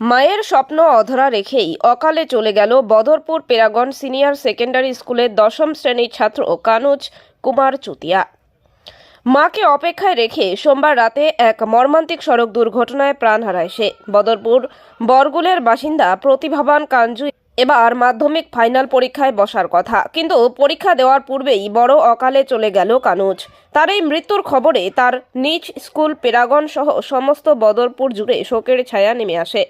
মায়ের স্বপ্ন অধরা রেখেই অকালে চলে গেল বদরপুর পেরাগন সিনিয়র সেকেন্ডারি স্কুলের দশম শ্রেণির ছাত্র কানুজ কুমার চুতিয়া। মাকে অপেক্ষায় রেখে সোমবার রাতে এক মর্মান্তিক সড়ক দুর্ঘটনায় প্রাণ হারায় সে। বদরপুর বরগুলের বাসিন্দা প্রতিভাবান কাঞ্জু এবার মাধ্যমিক ফাইনাল পরীক্ষায় বসার কথা। কিন্তু পরীক্ষা দেওয়ার পূর্বেই বড় অকালে চলে গেল কানুজ। তার এই মৃত্যুর খবরে তার নিজ স্কুল পেরাগন সহ সমস্ত বদরপুর জুড়ে শোকের ছায়া নেমে আসে।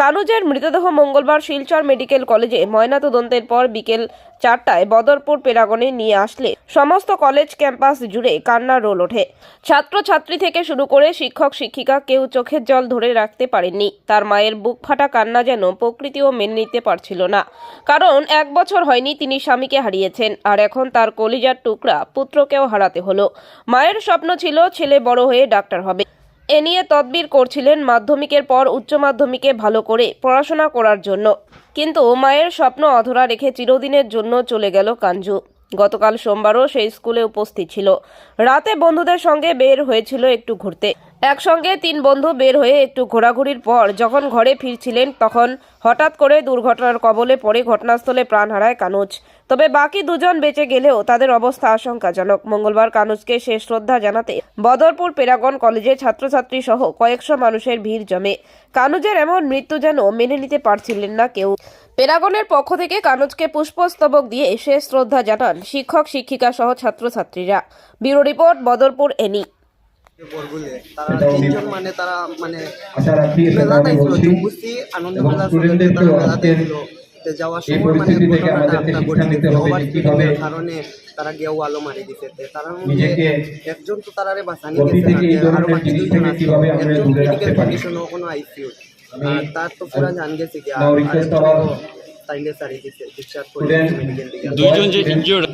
কানুজের মৃতদেহ মঙ্গলবার শিলচর মেডিকেল কলেজে ময়নাতদন্তের পর বিকেল চারটায় বদরপুর পেরাগনে নিয়ে আসলে। সমস্ত কলেজ ক্যাম্পাস জুড়ে কান্নার রোল ওঠে। ছাত্রছাত্রী থেকে শুরু করে শিক্ষক, শিক্ষিকা কেউ চোখের জল ধরে রাখতে পারেননি। তার মায়ের বুক ফাটা কান্না যেন প্রকৃতিও মেনে নিতে পারছিল না। কারণ এক বছর হয়নি তিনি স্বামীকে হারিয়েছেন, আর এখন তার কলিজার টুকরা পুত্রকেও হারাতে হলো। মায়ের স্বপ্ন ছিল ছেলে বড় হয়ে ডাক্তার হবে। এ নিয়ে তদবির করছিলেন মাধ্যমিকের পর উচ্চ মাধ্যমিকে ভালো করে পড়াশোনা করার জন্য। কিন্তু মায়ের স্বপ্ন অধরা রেখে চিরদিনের জন্য চলে গেল কাঞ্জু। গতকাল সোমবারও সেই স্কুলে উপস্থিত ছিল। রাতে বন্ধুদের সঙ্গে বের হয়েছিল একটু ঘুরতে। একসঙ্গে তিন বন্ধু বের হয়ে একটু ঘোরাঘুরির পর যখন ঘরে ফিরছিলেন তখন হঠাৎ করে দুর্ঘটনার কবলে পড়ে ঘটনাস্থলে প্রাণ হারায় কানুজ। তবে বাকি দুজন বেঁচে গেলেও তাদের অবস্থা আশঙ্কাজনক। মঙ্গলবার কানুজকে শেষ শ্রদ্ধা জানাতে বদরপুর পেরাগন কলেজে ছাত্রছাত্রী সহ কয়েকশো মানুষের ভিড় জমে। কানুজের এমন মৃত্যু যেন মেনে নিতে পারছিলেন না কেউ। পেরাগনের পক্ষ থেকে কানুজকে পুষ্পস্তবক দিয়ে শেষ শ্রদ্ধা জানান শিক্ষক শিক্ষিকা সহ ছাত্রছাত্রীরা। ব্যুরো রিপোর্ট, বদরপুর এনি তারা তিনজন মানে তারা মানে আশা রাখি সেটা মেলাতে আমি ছিল জম্বুসি আনন্দ মেলা তারা মেলাতে ছিল। যাওয়ার সময় মানে ঘটনাটা আমাদেরকে একটা শিক্ষা নিতে ঘটেছে হবে যে ওভার স্পিডের কারণে তারা গেও আলো মারি দিছে। তে মধ্যে একজন তো তারারে বাঁচানি গেছে আরও বাকি দুইজন আছে একজন কোনো আইসিইউ আর তার তো পুরা জান গেছে কি request তাইলে সারি দিছে ডিসচার্জ করে মেডিকেল থেকে দুইজন যে ইনজিওর্ড